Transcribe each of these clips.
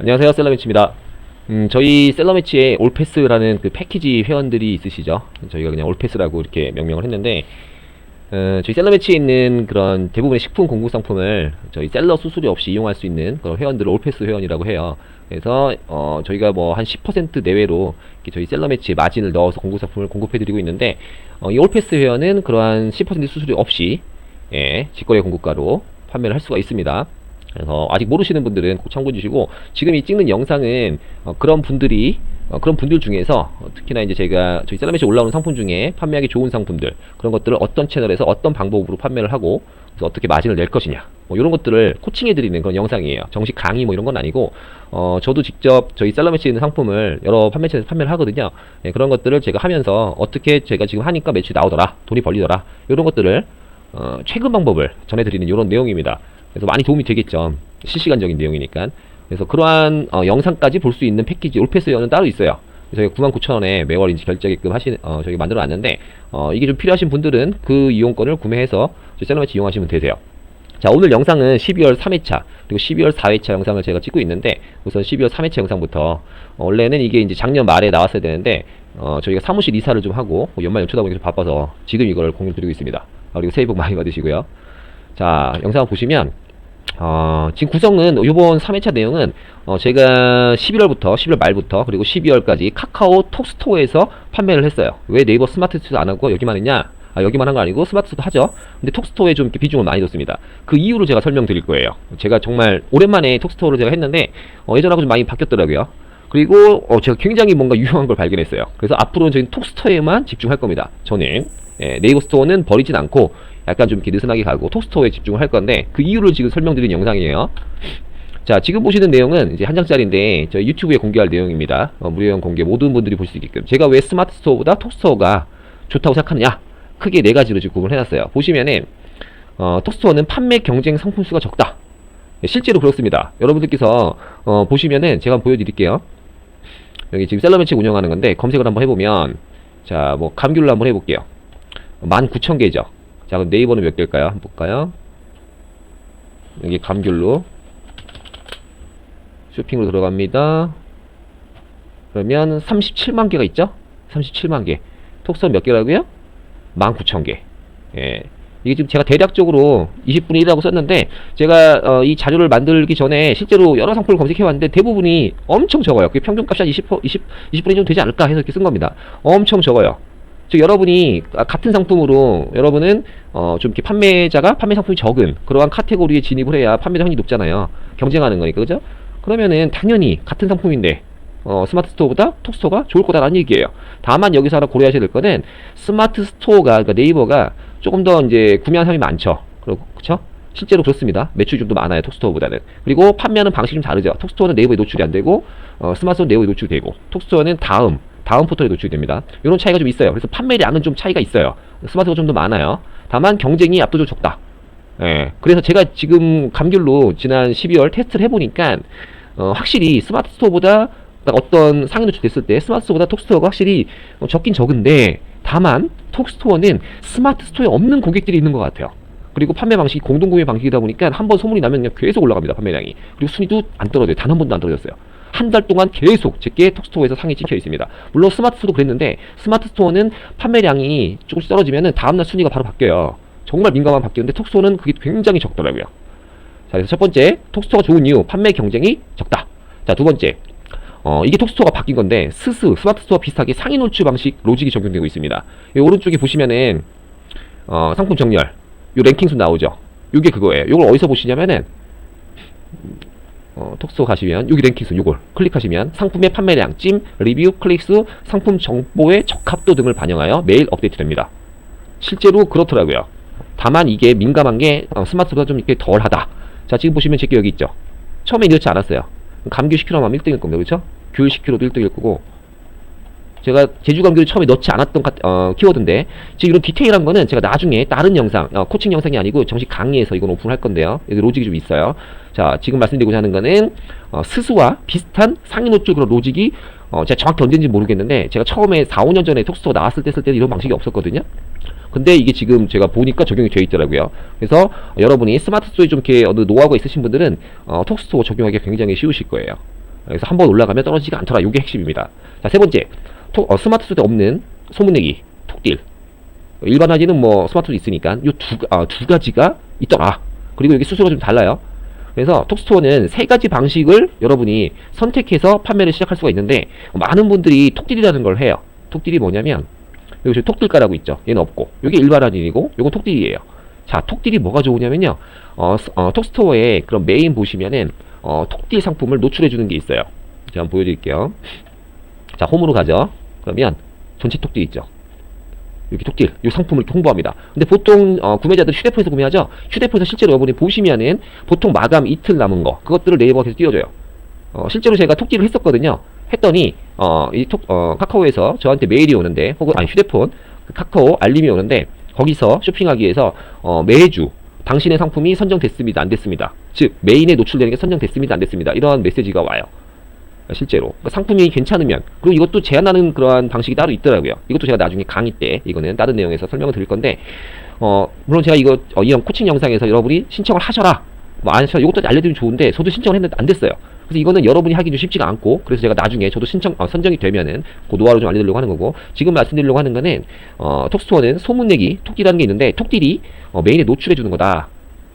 안녕하세요 셀러매치입니다. 음, 저희 셀러매치에 올패스라는 그 패키지 회원들이 있으시죠? 저희가 그냥 올패스라고 이렇게 명명을 했는데 어, 저희 셀러매치에 있는 그런 대부분의 식품 공구 상품을 저희 셀러 수수료 없이 이용할 수 있는 그런 회원들을 올패스 회원이라고 해요. 그래서 어, 저희가 뭐 한 10% 내외로 저희 셀러매치에 마진을 넣어서 공구 상품을 공급해 드리고 있는데 어, 이 올패스 회원은 그러한 10% 수수료 없이 예, 직거래 공급가로 판매를 할 수가 있습니다 그래서 아직 모르시는 분들은 꼭 참고해 주시고 지금 이 찍는 영상은 어, 그런 분들이 어, 그런 분들 중에서 어, 특히나 이제 제가 저희 셀러매치 올라오는 상품 중에 판매하기 좋은 상품들 그런 것들을 어떤 채널에서 어떤 방법으로 판매를 하고 그래서 어떻게 마진을 낼 것이냐 뭐 이런 것들을 코칭해 드리는 그런 영상이에요. 정식 강의 뭐 이런 건 아니고 어 저도 직접 저희 셀러매치에 있는 상품을 여러 판매처에서 판매를 하거든요. 예, 그런 것들을 제가 하면서 어떻게 제가 지금 하니까 매출이 나오더라 돈이 벌리더라 이런 것들을 어, 최근 방법을 전해드리는 이런 내용입니다 그래서 많이 도움이 되겠죠. 실시간적인 내용이니까. 그래서 그러한 어, 영상까지 볼 수 있는 패키지 올패스연은 따로 있어요. 저희가 99,000원에 매월 인지 결제게끔 하시 어, 저희 만들어 놨는데 어, 이게 좀 필요하신 분들은 그 이용권을 구매해서 셀러매치 이용하시면 되세요. 자 오늘 영상은 12월 3회차 그리고 12월 4회차 영상을 제가 찍고 있는데 우선 12월 3회차 영상부터 어, 원래는 이게 이제 작년 말에 나왔어야 되는데 어, 저희가 사무실 이사를 좀 하고 뭐 연말 연초다 보니까 좀 바빠서 지금 이걸 공유 드리고 있습니다. 아, 그리고 새해 복 많이 받으시고요. 자 영상을 보시면 어, 지금 구성은 이번 3회차 내용은 어, 제가 11월부터 11월 말부터 그리고 12월까지 카카오 톡스토어에서 판매를 했어요. 왜 네이버 스마트 스토어 안 하고 여기만 했냐? 아, 여기만 한 거 아니고 스마트 스토어 하죠. 근데 톡스토어에 좀 비중을 많이 뒀습니다. 그 이유를 제가 설명드릴 거예요. 제가 정말 오랜만에 톡스토어를 제가 했는데 어, 예전하고 좀 많이 바뀌었더라고요. 그리고 어, 제가 굉장히 뭔가 유용한 걸 발견했어요. 그래서 앞으로는 저희 톡스토어에만 집중할 겁니다. 저는 예, 네이버 스토어는 버리진 않고 약간 좀 이렇게 느슨하게 가고 톡스토어에 집중을 할 건데 그 이유를 지금 설명드린 영상이에요. 자, 지금 보시는 내용은 이제 한 장짜리인데 저희 유튜브에 공개할 내용입니다. 어, 무료형 공개 모든 분들이 볼 수 있게끔 제가 왜 스마트 스토어보다 톡스토어가 좋다고 생각하느냐 크게 네 가지로 지금 구분을 해놨어요. 보시면은 어, 톡스토어는 판매 경쟁 상품 수가 적다. 네, 실제로 그렇습니다. 여러분들께서 어, 보시면은 제가 보여드릴게요. 여기 지금 셀러매치 운영하는 건데 검색을 한번 해보면 자 뭐 감귤로 한번 해볼게요. 19,000개죠. 자, 그럼 네이버는 몇 개일까요? 한번 볼까요? 여기 감귤로 쇼핑으로 들어갑니다. 그러면 37만 개가 있죠? 37만 개. 톡선 몇 개라고요? 19,000개. 예. 이게 지금 제가 대략적으로 20분의 1이라고 썼는데 제가 어, 이 자료를 만들기 전에 실제로 여러 상품을 검색해 왔는데 대부분이 엄청 적어요. 그게 평균값이 한 20, 20, 20분의 1 정도 되지 않을까 해서 이렇게 쓴 겁니다. 엄청 적어요. 즉 여러분이 아, 같은 상품으로 여러분은 어, 좀 이렇게 판매자가 판매 상품이 적은 그러한 카테고리에 진입을 해야 판매자 확률이 높잖아요. 경쟁하는 거니까 그죠? 그러면은 당연히 같은 상품인데 어, 스마트 스토어보다 톡스토어가 좋을 거다라는 얘기예요. 다만 여기서 하나 고려하셔야 될 거는 스마트 스토어가 그러니까 네이버가 조금 더 이제 구매하는 사람이 많죠. 그렇고 그렇죠? 실제로 그렇습니다. 매출이 좀 더 많아요. 톡스토어보다는. 그리고 판매하는 방식이 좀 다르죠. 톡스토어는 네이버에 노출이 안 되고 어, 스마트스토어는 네이버에 노출이 되고 톡스토어는 다음 다음 포털에 노출이 됩니다. 이런 차이가 좀 있어요. 그래서 판매량은 좀 차이가 있어요. 스마트가 좀 더 많아요. 다만 경쟁이 압도적으로 적다. 예. 그래서 제가 지금 감귤로 지난 12월 테스트를 해보니까 어, 확실히 스마트 스토어보다 딱 어떤 상위 노출 됐을 때 스마트 스토어보다 톡 스토어가 확실히 어, 적긴 적은데 다만 톡 스토어는 스마트 스토어에 없는 고객들이 있는 것 같아요. 그리고 판매 방식이 공동 구매 방식이다 보니까 한 번 소문이 나면 그냥 계속 올라갑니다 판매량이 그리고 순위도 안 떨어져요 단 한 번도 안 떨어졌어요 한 달 동안 계속 제게 톡스토어에서 상위 찍혀 있습니다. 물론 스마트 스토어도 그랬는데 스마트 스토어는 판매량이 조금씩 떨어지면은 다음날 순위가 바로 바뀌어요. 정말 민감한 바뀌는데 톡스토어는 그게 굉장히 적더라고요. 자 그래서 첫 번째 톡스토어가 좋은 이유 판매 경쟁이 적다. 자 두 번째 어, 이게 톡스토어가 바뀐 건데 스스 스마트 스토어 비슷하게 상위 노출 방식 로직이 적용되고 있습니다. 이 오른쪽에 보시면은 어, 상품 정렬 요 랭킹 수 나오죠? 요게 그거예요. 요걸 어디서 보시냐면은 어, 톡스토어 가시면 여기 랭킹 수 요걸 클릭하시면 상품의 판매량, 찜, 리뷰, 클릭수, 상품 정보의 적합도 등을 반영하여 매일 업데이트 됩니다. 실제로 그렇더라고요. 다만 이게 민감한 게 어, 스마트보다 좀 이렇게 덜하다. 자 지금 보시면 제게 여기 있죠? 처음에 이렇지 않았어요. 감귤 10kg만 하면 1등일 겁니다. 그렇죠? 귤 10kg도 1등일 거고 제가 제주 감귤을 처음에 넣지 않았던 카- 어, 키워드인데 지금 이런 디테일한 거는 제가 나중에 다른 영상 어, 코칭 영상이 아니고 정식 강의에서 이건 오픈할 건데요 여기 로직이 좀 있어요 자 지금 말씀드리고자 하는 거는 어, 스수와 비슷한 노출 그런 로직이 어, 제가 정확히 언제인지 모르겠는데 제가 처음에 4, 5년 전에 톡스토어 나왔을 때쓸 때는 이런 방식이 없었거든요 근데 이게 지금 제가 보니까 적용이 되어 있더라고요. 그래서 어, 여러분이 스마트 스토어에 좀 이렇게 어느 노하우가 있으신 분들은 어, 톡스토어 적용하기 굉장히 쉬우실 거예요. 그래서 한 번 올라가면 떨어지지가 않더라. 이게 핵심입니다. 자, 세 번째. 톡, 어, 스마트 수에 없는 소문내기, 톡딜. 일반화지는 뭐 스마트도 있으니까 이두 아, 두 가지가 있더라. 그리고 여기 수수료가 좀 달라요. 그래서 톡스토어는 세 가지 방식을 여러분이 선택해서 판매를 시작할 수가 있는데 많은 분들이 톡딜이라는 걸 해요. 톡딜이 뭐냐면 여기 톡딜가라고 있죠. 얘는 없고 이게 일반화진이고 이건 톡딜이에요. 자, 톡딜이 뭐가 좋으냐면요. 어, 스- 어, 톡스토어에 그런 메인 보시면은 어, 톡딜 상품을 노출해 주는 게 있어요. 제가 한번 보여드릴게요. 자, 홈으로 가죠. 그러면 전체 톡딜 있죠. 이렇게 톡딜, 이 상품을 홍보합니다. 근데 보통 어, 구매자들 휴대폰에서 구매하죠. 휴대폰에서 실제로 여러분이 보시면은 보통 마감 이틀 남은 거 그것들을 네이버가 계속 띄워줘요. 어, 실제로 제가 톡딜을 했었거든요. 했더니 어, 이 톡, 어, 카카오에서 저한테 메일이 오는데 혹은 아니 휴대폰 그 카카오 알림이 오는데 거기서 쇼핑하기 위해서 어, 매주 당신의 상품이 선정됐습니다. 안 됐습니다. 즉 메인에 노출되는 게 선정됐습니다. 안 됐습니다. 이러한 메시지가 와요. 실제로 그러니까 상품이 괜찮으면 그리고 이것도 제한하는 그러한 방식이 따로 있더라고요. 이것도 제가 나중에 강의 때 이거는 다른 내용에서 설명을 드릴 건데 어 물론 제가 이거 어, 이런 코칭 영상에서 여러분이 신청을 하셔라 뭐안 하셔 이것도 알려드리면 좋은데 저도 신청을 했는데 안 됐어요. 그래서 이거는 여러분이 하기 좀 쉽지가 않고 그래서 제가 나중에 저도 신청 어, 선정이 되면은 그 노하우를 좀 알려드리려고 하는 거고 지금 말씀드리려고 하는 거는 어 톡스토어는 소문내기 톡딜이라는 게 있는데 톡딜이 어, 메인에 노출해 주는 거다.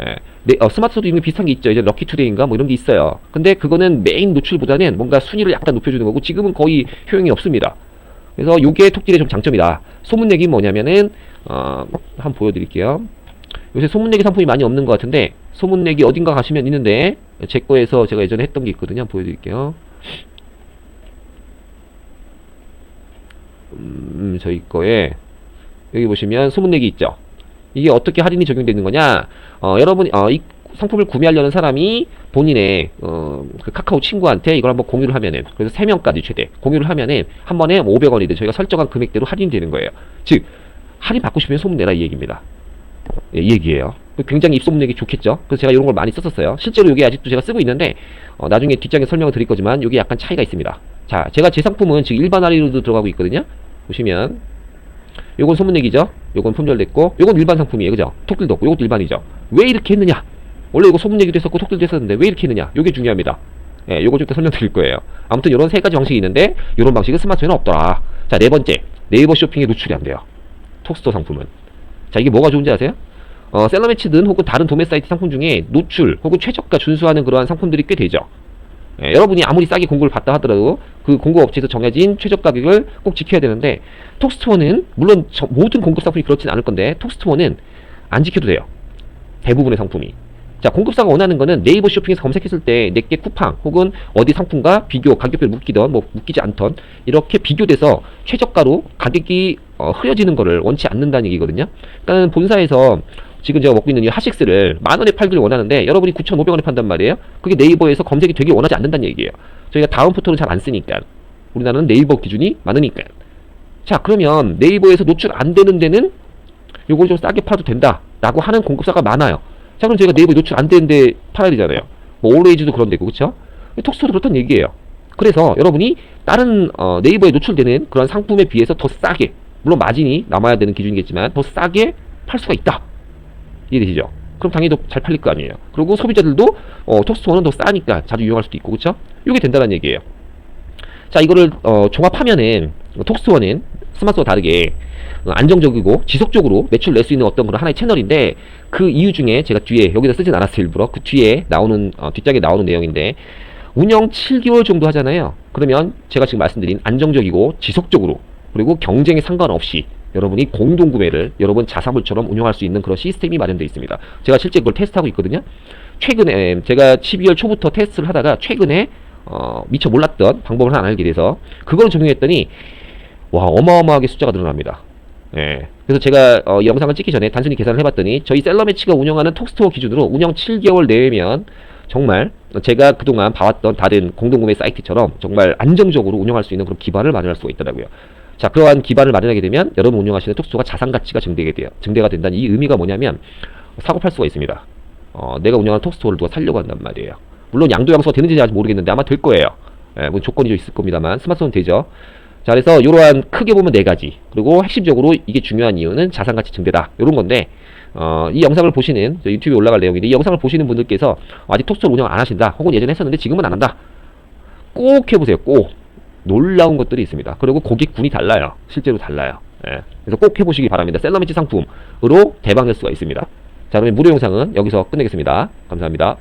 예. 네, 어, 스마트도 이미 비슷한 게 있죠. 이제 럭키 투데이인가 뭐 이런 게 있어요. 근데 그거는 메인 노출보다는 뭔가 순위를 약간 높여주는 거고 지금은 거의 효용이 없습니다. 그래서 요게 톡딜의 좀 장점이다. 소문내기 뭐냐면은 어, 한번 보여드릴게요. 요새 소문내기 상품이 많이 없는 것 같은데 소문내기 어딘가 가시면 있는데 제 거에서 제가 예전에 했던 게 있거든요. 보여드릴게요. 음, 저희 거에 여기 보시면 소문내기 있죠. 이게 어떻게 할인이 적용되는 거냐? 어, 여러분, 어, 이 상품을 구매하려는 사람이 본인의 어, 그 카카오 친구한테 이걸 한번 공유를 하면은 그래서 3명까지 최대 공유를 하면은 한 번에 500원이든 저희가 설정한 금액대로 할인이 되는 거예요. 즉 할인 받고 싶으면 소문내라 이 얘기입니다. 예, 이 얘기예요. 굉장히 입소문내기 좋겠죠. 그래서 제가 이런 걸 많이 썼었어요. 실제로 이게 아직도 제가 쓰고 있는데 어, 나중에 뒷장에 설명을 드릴 거지만 이게 약간 차이가 있습니다. 자, 제가 제 상품은 지금 일반 할인으로도 들어가고 있거든요. 보시면 요건 소문내기죠. 요건 품절됐고 요건 일반 상품이에요. 그죠? 톡들도 없고 요것도 일반이죠. 왜 이렇게 했느냐? 원래 이거 소문내기도 했었고 톡들도 했었는데 왜 이렇게 했느냐? 요게 중요합니다. 예, 요거 좀 이따 설명드릴 거예요. 아무튼 요런 세 가지 방식이 있는데 요런 방식은 스마트폰에는 없더라. 자, 네 번째. 네이버 쇼핑에 노출이 안 돼요. 톡스토어 상품은. 자, 이게 뭐가 좋은지 아세요? 어, 셀러매치든 혹은 다른 도매 사이트 상품 중에 노출 혹은 최저가 준수하는 그러한 상품들이 꽤 되죠. 예, 여러분이 아무리 싸게 공고를 받다 하더라도 그 공고 업체에서 정해진 최저 가격을 꼭 지켜야 되는데 톡스토어는 물론 저- 모든 공급 상품이 그렇진 않을 건데 톡스토어는 안 지켜도 돼요. 대부분의 상품이. 자, 공급사가 원하는 거는 네이버 쇼핑에서 검색했을 때 내게 쿠팡 혹은 어디 상품과 비교 가격표를 묶이던 뭐 묶이지 않던 이렇게 비교돼서 최저가로 가격이 어, 흐려지는 거를 원치 않는다는 얘기거든요. 그러니까 본사에서 지금 제가 먹고 있는 이 하식스를 만 원에 팔기를 원하는데 여러분이 9,500원에 판단 말이에요. 그게 네이버에서 검색이 되게 원하지 않는다는 얘기예요. 저희가 다음 포털은 잘안 쓰니까 우리나라는 네이버 기준이 많으니까. 자 그러면 네이버에서 노출 안 되는 데는 요걸 좀 싸게 팔아도 된다라고 하는 공급사가 많아요. 자 그럼 저희가 네이버 노출 안 되는데 팔아야 되잖아요. 뭐 올레이즈도 그런 데고 그렇죠? 톡스토도 그렇다는 얘기예요. 그래서 여러분이 다른 어, 네이버에 노출되는 그런 상품에 비해서 더 싸게 물론 마진이 남아야 되는 기준이겠지만 더 싸게 팔 수가 있다. 이해되시죠? 그럼 당연히 더 잘 팔릴 거 아니에요. 그리고 소비자들도 어, 톡스토어는 더 싸니까 자주 이용할 수도 있고 그렇죠? 이게 된다는 얘기예요. 자 이거를 어, 종합하면은 톡스토어는 스마트와 다르게 어, 안정적이고 지속적으로 매출 낼 수 있는 어떤 그런 하나의 채널인데 그 이유 중에 제가 뒤에 여기다 쓰진 않았어요 일부러 그 뒤에 나오는 어, 뒷장에 나오는 내용인데 운영 7개월 정도 하잖아요 그러면 제가 지금 말씀드린 안정적이고 지속적으로 그리고 경쟁에 상관없이 여러분이 공동 구매를 여러분 자사물처럼 운영할 수 있는 그런 시스템이 마련되어 있습니다 제가 실제 그걸 테스트하고 있거든요 최근에 제가 12월 초부터 테스트를 하다가 최근에 어, 미처 몰랐던 방법을 하나 알게 돼서 그걸 적용했더니 와 어마어마하게 숫자가 늘어납니다. 예. 그래서 제가 어, 이 영상을 찍기 전에 단순히 계산을 해봤더니 저희 셀러매치가 운영하는 톡스토어 기준으로 운영 7개월 내외면 정말 제가 그동안 봐왔던 다른 공동구매 사이트처럼 정말 안정적으로 운영할 수 있는 그런 기반을 마련할 수가 있더라고요. 자, 그러한 기반을 마련하게 되면 여러분 운영하시는 톡스토어가 자산 가치가 증대게 돼요. 증대가 된다는 이 의미가 뭐냐면 사고 팔 수가 있습니다. 어, 내가 운영하는 톡스토어를 누가 살려고 한단 말이에요. 물론 양도 양수가 되는지 아직 모르겠는데 아마 될 거예요. 예, 뭐 조건이 좀 있을 겁니다만 스마트폰 되죠. 자, 그래서 이러한 크게 보면 네 가지. 그리고 핵심적으로 이게 중요한 이유는 자산 가치 증대다. 이런 건데 어, 이 영상을 보시는 저 유튜브에 올라갈 내용인데 이 영상을 보시는 분들께서 아직 톡스토어 운영 안 하신다. 혹은 예전에 했었는데 지금은 안 한다. 꼭 해보세요. 꼭 놀라운 것들이 있습니다. 그리고 고객군이 달라요. 실제로 달라요. 예. 그래서 꼭 해보시기 바랍니다. 셀러매치 상품으로 대박 낼 수가 있습니다. 자, 그러면 무료 영상은 여기서 끝내겠습니다. 감사합니다.